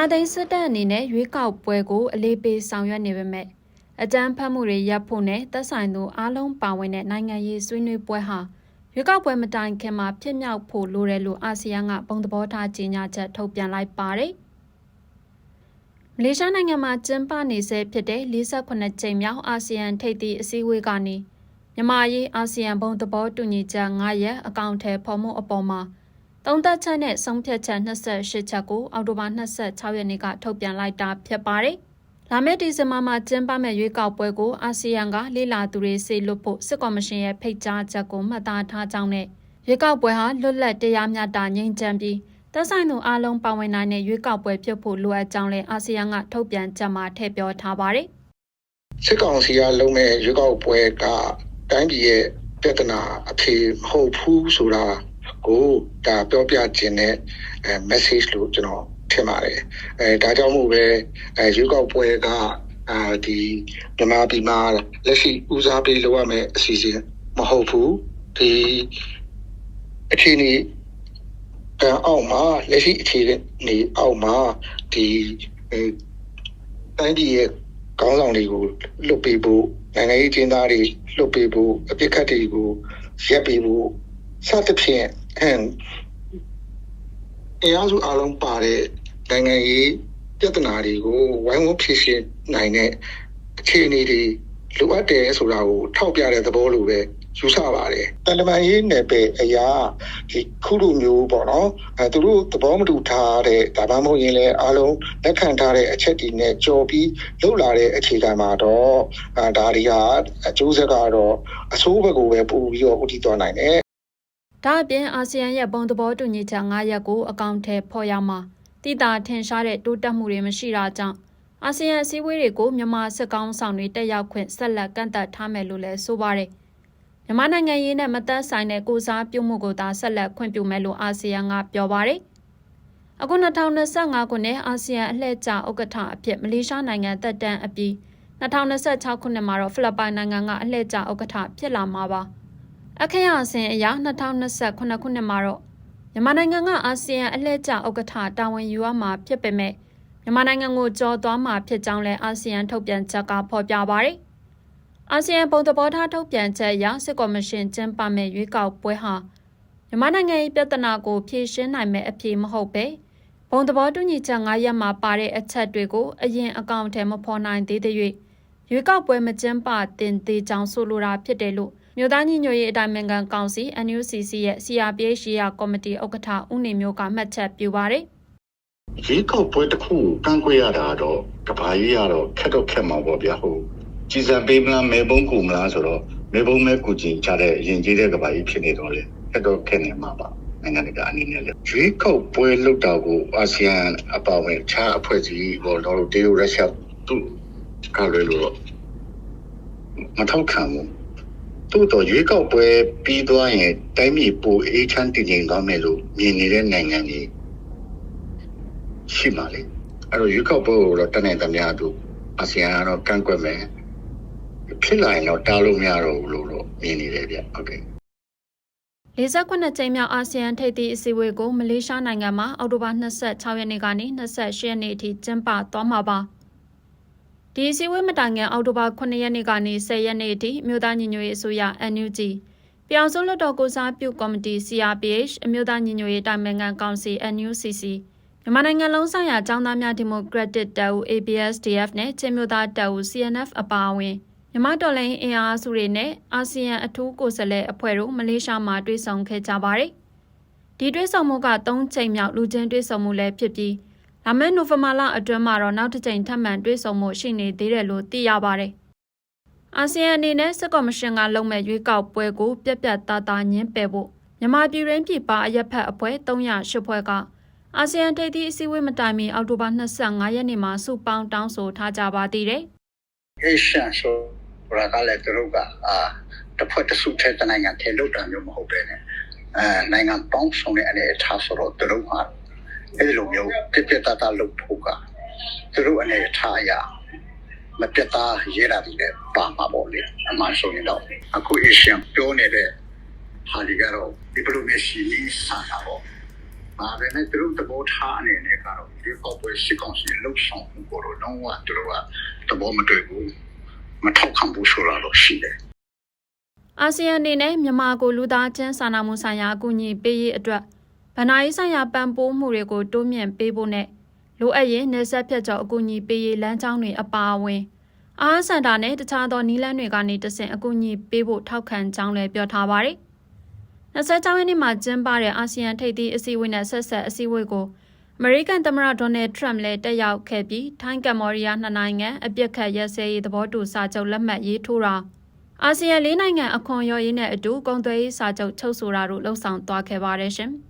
နာသိန်းစစ်တပ်အနေနဲ့ရွေးကောက်ပွဲကိုအလေးပေးဆောင်ရွက်နေပေမဲ့အကြမ်းဖက်မှုတွေရပ်ဖို့နဲ့သက်ဆိုင်သူအားလုံးပါဝင်တဲ့နိုင်ငံရေးဆွေးနွေးပွဲဟာရွေးကောက်ပွဲမတိုင်ခင်မှာဖြစ်မြောက်ဖို့လိုတယ်လို့အာဆီယံကပုံသဘောထားကြေညာချက်ထုတ်ပြန်လိုက်ပါတယ်။မလေးရှားနိုင်ငံမှာကျင်းပနေဆဲဖြစ်တဲ့48ကြိမ်မြောက်အာဆီယံထိပ်သီးအစည်းအဝေးကနေမြန်မာရေးအာဆီယံဘုံသဘောတူညီချက်9ရက်အကောင့်ထဲပေါ်မှုအပေါ်မှာ သုံးသက်ချက်နဲ့ဆုံးဖြတ်ချက်28ချက်ကိုအောက်တိုဘာ26ရက်နေ့ကထုတ်ပြန်လိုက်တာဖြစ်ပါတယ်။လာမယ့်ဒီဇင်ဘာမှာကျင်းပမယ့်ရွေးကောက်ပွဲကိုအာဆီယံကလေ့လာသူတွေစေလွတ်ဖို့စစ်ကော်မရှင်ရဲ့ဖိတ်ကြားချက်ကိုမှတ်သားထားကြောင်းနဲ့ရွေးကောက်ပွဲဟာလွတ်လပ်တရားမျှတငြိမ်းချမ်းပြီးသက်ဆိုင်သူအလုံးပါဝင်နိုင်တဲ့ရွေးကောက်ပွဲဖြစ်ဖို့လိုအပ်ကြောင်းလည်းအာဆီယံကထုတ်ပြန်ချက်မှာထည့်ပြောထားပါတယ်။စစ်ကောင်စီကလုံးမဲ့ရွေးကောက်ပွဲကတိုင်းပြည်ရဲ့ပြဿနာအဖြေမဟုတ်ဘူးဆိုတာ ကိုဒါပြောပြခြင်းနဲ့အဲ message လို့ကျွန်တော်ထင်ပါတယ်အဲဒါကြောင့်မို့ပဲအဲရွေးကောက်ပွဲကအာဒီမြန်မာပြည်မှာလက်ရှိဦးစားပေးလုပ်ရမယ့်အစီအစဉ်မဟုတ်ဘူးဒီအခြေအနေကအောက်မှာလက်ရှိအခြေအနေအောက်မှာဒီအဲတိုင်းပြည်ရဲ့ကောင်းဆောင်တွေကိုလွတ်ပေးဖို့နိုင်ငံရေးကျင်းသားတွေလွတ်ပေးဖို့အပြစ်ခတ်တွေကိုရပ်ပေးဖို့စသဖြင့် အဲတရားစုအလုံးပါတဲ့နိုင်ငံရေးပြဿနာတွေကိုဝိုင်းဝန်းဖြေရှင်းနိုင်တဲ့အခြေအနေတွေလိုအပ်တယ်ဆိုတာကိုထောက်ပြတဲ့သဘောလိုပဲယူဆပါတယ်တန်တမာရေးနယ်ပယ်အရာဒီခုလိုမျိုးပေါ့နော်အဲသူတို့သဘောမတူထားတဲ့ဒါမှမဟုတ်ရင်လည်းအားလုံးလက်ခံထားတဲ့အချက်တွေနဲ့ကြော်ပြီးလှုပ်လာတဲ့အခြေခံမှာတော့အဲဒါတွေကအကျိုးဆက်ကတော့အဆိုးဘက်ကိုပဲပို့ပြီးတော့ဥတည်သွားနိုင်တယ် ဒါအပြင်အာဆီယံရဲ့ပုံသဘောတူညီချက်9ရပ်ကိုအကောင့်ထဲဖော်ရမှာတိတာထင်ရှားတဲ့တိုးတက်မှုတွေမရှိတာကြောင့်အာဆီယံအစည်းအဝေးတွေကိုမြန်မာစစ်ကောင်းဆောင်တွေတက်ရောက်ခွင့်ဆက်လက်ကန့်သတ်ထားမယ်လို့လည်းဆိုပါတယ်။မြန်မာနိုင်ငံရေးနဲ့မသက်ဆိုင်တဲ့ကိုစားပြုမှုကိုသာဆက်လက်ခွင့်ပြုမယ်လို့အာဆီယံကပြောပါတယ်။အခု2025ခုနှစ်အာဆီယံအလှည့်ကျဥက္ကဋ္ဌအဖြစ်မလေးရှားနိုင်ငံတက်တန်းအပြီး2026ခုနှစ်မှာတော့ဖိလစ်ပိုင်နိုင်ငံကအလှည့်ကျဥက္ကဋ္ဌဖြစ်လာမှာပါ။ အခရအစဉ်အရ2028ခုနှစ်မှာတော့မြန်မာနိုင်ငံကအာဆီယံအလှည့်ကျဥက္ကဋ္ဌတာဝန်ယူရမှာဖြစ်ပေမဲ့မြန်မာနိုင်ငံကိုကြော်သွားမှာဖြစ်ကြောင်းလည်းအာဆီယံထုတ်ပြန်ချက်ကဖော်ပြပါတယ်။အာဆီယံပုံသဘောထားထုတ်ပြန်ချက်အရစစ်ကော်မရှင်ကျင်းပမဲ့ရွေးကောက်ပွဲဟာမြန်မာနိုင်ငံရဲ့ပြဿနာကိုဖြေရှင်းနိုင်မဲ့အဖြေမဟုတ်ပဲဘုံသဘောတူညီချက်၅ရပ်မှာပါတဲ့အချက်တွေကိုအရင်အကောင့်ထဲမဖော်နိုင်သေးတဲ့၍ရွေးကောက်ပွဲမကျင်းပတင်သေးကြောင်းဆိုလိုတာဖြစ်တယ်လို့ မြို့သားညီညွတ်ရေးအတိုင်းအမြံကန်ကောင်စီ NUCC ရဲ့ CRPH ရေးရာကော်မတီဥက္ကဋ္ဌဦးနေမျိုးကမှတ်ချက်ပြုပါတယ်ရေကောက်ပွဲတစ်ခုကိုကန့်ကွက်ရတာတော့ကဘာကြီးရတော့ခက်တော့ခက်မှာပေါ့ဗျာဟိုကြည်စံပေးမလားမဲပုံးကူမလားဆိုတော့မဲပုံးမဲကူကြည်ချတဲ့ရင်ကြီးတဲ့ကဘာကြီးဖြစ်နေတော့လေခက်တော့ခက်နေမှာပါနိုင်ငံတကာအနေနဲ့လေရွေးကောက်ပွဲလုပ်တာကိုအာဆီယံအပါအဝင်ခြားအဖွဲ့အစည်းဘောတော့တေယိုရုရှားသူကလွယ်လို့တော့မထောက်ခံဘူး သူ့တော့ရွေးကောက်ပွဲပြီးသွားရင်တိုင်းပြည်ပိုအေးချမ်းတည်ငြိမ်သွားမယ်လို့မြင်နေတဲ့နိုင်ငံကြီးရှိပါလေအဲ့တော့ရွေးကောက်ပွဲကိုတော့တနေ့တည်းများသူအာဆီယံကတော့ကန့်ကွက်မယ်ဖြစ်လာရင်တော့တားလို့မရတော့ဘူးလို့တော့မြင်နေတယ်ဗျဟုတ်ကဲ့49ကြိမ်မြောက်အာဆီယံထိပ်သီးအစည်းအဝေးကိုမလေးရှားနိုင်ငံမှာအောက်တိုဘာ26ရက်နေ့ကနေ28ရက်နေ့အထိကျင်းပသွားမှာပါ ဒီအစည်းအဝေးမတိုင်ခင်အောက်တိုဘာ9ရက်နေ့ကနေ10ရက်နေ့အထိမြို့သားညီညွတ်ရေးအစိုးရ NUG ပြောင်စုလွတ်တော်ကိုစားပြုကော်မတီ CRPH အမျိုးသားညီညွတ်ရေးတိုင်ပင်ခံကောင်စီ NUCC မြန်မာနိုင်ငံလုံးဆိုင်ရာចောင်းသားများဒီမိုကရက်တစ်တပ်ဦး ABSDF နဲ့ချင်းမျိုးသားတပ်ဦး CNF အပါအဝင်မြန်မာတော်လှန်ရေးအင်အားစုတွေနဲ့အာဆီယံအထူးကိုယ်စားလှယ်အဖွဲ့တို့မလေးရှားမှာတွေ့ဆုံခဲ့ကြပါတယ်။ဒီတွေ့ဆုံမှုက၃ချိန်မြောက်လူချင်းတွေ့ဆုံမှုလည်းဖြစ်ပြီး လာမယ့်နိုဝင်ဘာလအတွင်းမှာတော့နောက်တစ်ချိန်ထပ်မံတွေ့ဆုံမှုရှိနေသေးတယ်လို့သိရပါတယ်။အာဆီယံအနေနဲ့စစ်ကော်မရှင်ကလုံမဲ့ရွေးကောက်ပွဲကိုပြက်ပြက်သားသားညှင်းပယ်ဖို့မြန်မာပြည်ရင်းပြည်ပအရက်ဖက်အဖွဲ့308ဖွဲ့ကအာဆီယံထိပ်သီးအစည်းအဝေးမတိုင်မီအောက်တိုဘာ25ရက်နေ့မှာစုပေါင်းတောင်းဆိုထားကြပါသေးတယ် Asian ဆိုတာကလည်းသူတို့ကအာတစ်ဖွဲ့တစ်စုထဲတနိုင်ငံထဲလောက်တာမျိုးမဟုတ်ပဲねအဲနိုင်ငံပေါင်းစုံတဲ့အနေအထားဆိုတော့သူတို့က အဲဒီလိုမျိုးပြပြတတလုပ်ဖို့ကသူတို့အနေအထားအရာမပြတ်သားရေးတာတွေလည်းပါမှာပေါ့လေအမှန်ဆိုရင်တော့အခု Asian ပြောနေတဲ့ဟာဒီကတော့ diplomacy လေးဆာတာပေါ့ဒါပဲနဲ့သူတို့သဘောထားအနေနဲ့ကတော့ဒီကောက်ပွဲရှိကောင်စီလှုပ်ဆောင်မှုကိုတော့တော့သူတို့ကသဘောမတွေ့ဘူးမထောက်ခံဘူးဆိုတာတော့ရှိတယ်အာဆီယံအနေနဲ့မြန်မာကိုလူသားချင်းစာနာမှုဆိုင်ရာအကူအညီပေးရေးအတွက် ဗဏ္ဍာရေးဆိုင်ရာပံ့ပိုးမှုတွေကိုတိုးမြှင့်ပေးဖို့နဲ့လိုအပ်ရင်နေဆက်ဖြတ်ကျော်အကူအညီပေးရေးလမ်းကြောင်းတွေအပါအဝင်အားစင်တာနဲ့တခြားသောနည်းလမ်းတွေကနေတဆင့်အကူအညီပေးဖို့ထောက်ခံကြောင်းလည်းပြောထားပါတယ်။26ရက်နေ့မှာကျင်းပတဲ့အာဆီယံထိပ်သီးအစည်းအဝေးနဲ့ဆက်ဆက်အစည်းအဝေးကိုအမေရိကန်သမ္မတဒေါ်နယ်ထရမ့်လည်းတက်ရောက်ခဲ့ပြီးထိုင်းကမ္ဘောဒီးယားနှစ်နိုင်ငံအပြစ်ခတ်ရဲစဲရေးသဘောတူစာချုပ်လက်မှတ်ရေးထိုးတာအာဆီယံလေးနိုင်ငံအခွန်ရော်ရေးနဲ့အတူကုန်သွယ်ရေးစာချုပ်ချုပ်ဆိုတာတို့လှုံ့ဆော်သွားခဲ့ပါတယ်ရှင်။